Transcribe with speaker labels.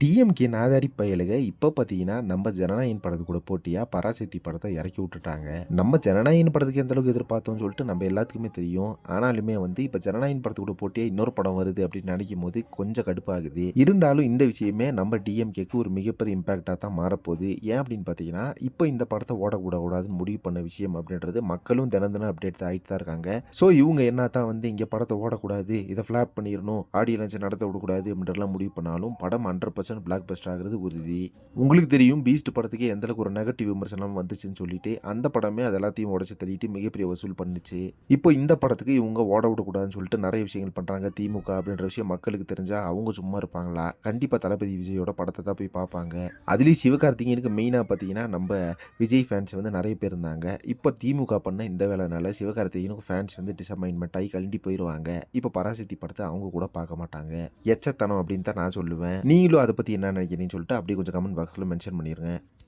Speaker 1: DMK நாதாரி பயலுக இப்போ பார்த்தீங்கன்னா நம்ம ஜனநாயகன் படத்து கூட போட்டியாக பராசக்தி படத்தை இறக்கி விட்டுட்டாங்க. நம்ம ஜனநாயகன் படத்துக்கு எந்த அளவுக்கு எதிர்பார்த்தோம்னு சொல்லிட்டு நம்ம எல்லாத்துக்குமே தெரியும். ஆனாலுமே வந்து இப்போ ஜனநாயகன் படத்து கூட போட்டியாக இன்னொரு படம் வருது அப்படின்னு நினைக்கும் போது கொஞ்சம் கடுப்பாகுது. இருந்தாலும் இந்த விஷயமே நம்ம டிஎம்கேக்கு ஒரு மிகப்பெரிய இம்பாக்டாக தான் மாறப்போகுது. ஏன் அப்படின்னு பார்த்தீங்கன்னா இப்போ இந்த படத்தை ஓடக்கூடாதுன்னு முடிவு பண்ண விஷயம் அப்படின்றது மக்களும் தினம் தினம் அப்டேட் ஆகிட்டு தான் இருக்காங்க. ஸோ இவங்க என்ன தான் வந்து இங்கே படத்தை ஓடக்கூடாது இதை ஃப்ளாப் பண்ணிடணும் ஆடியோ லஞ்சம் நடத்த விடக்கூடாது அப்படின்றலாம் முடிவு பண்ணாலும் படம் ஹண்ட்ரட் பர்சன்ட் பிளாக் பஸ்ட் ஆகிறது உறுதி. உங்களுக்கு தெரியும் பீஸ்ட் படத்துக்கு எந்த அளவுக்கு ஒரு நெகட்டிவ் விமர்சனம் வந்துச்சுன்னு சொல்லிட்டு அந்த படமே அது எல்லாத்தையும் உடச்சி தள்ளிட்டு மிகப்பெரிய வசூல் பண்ணுச்சு. இப்போ இந்த படத்துக்கு இவங்க ஓட விடக்கூடாதுன்னு சொல்லிட்டு நிறைய விஷயங்கள் பண்ணுறாங்க திமுக அப்படின்ற விஷயம் மக்களுக்கு தெரிஞ்சா அவங்க சும்மா இருப்பாங்களா? கண்டிப்பாக தளபதி விஜயோட படத்தை தான் போய் பார்ப்பாங்க. அதுலேயும் சிவகார்த்திகேயனுக்கு மெயினாக பார்த்தீங்கன்னா நம்ம விஜய் ஃபேன்ஸ் வந்து நிறைய பேர் இருந்தாங்க. இப்போ திமுக பண்ண இந்த வேலைனால சிவகார்த்திகேயனுக்கு ஃபேன்ஸ் வந்து டிசப்பாயின்மெண்ட் ஆகி கழட்டி போயிடுவாங்க இப்போ பராசக்தி படத்தை அவங்க கூட பார்க்க மாட்டாங்க. எச்சத்தனம் அப்படின்னு தான் நான் சொல்லுவேன். நீங்களும் அதை பற்றி என்ன நினைக்கிறீங்கன்னு சொல்லிட்டு அப்படியே கொஞ்சம் கமெண்ட் பாக்ஸில் மென்ஷன் பண்ணிடுங்க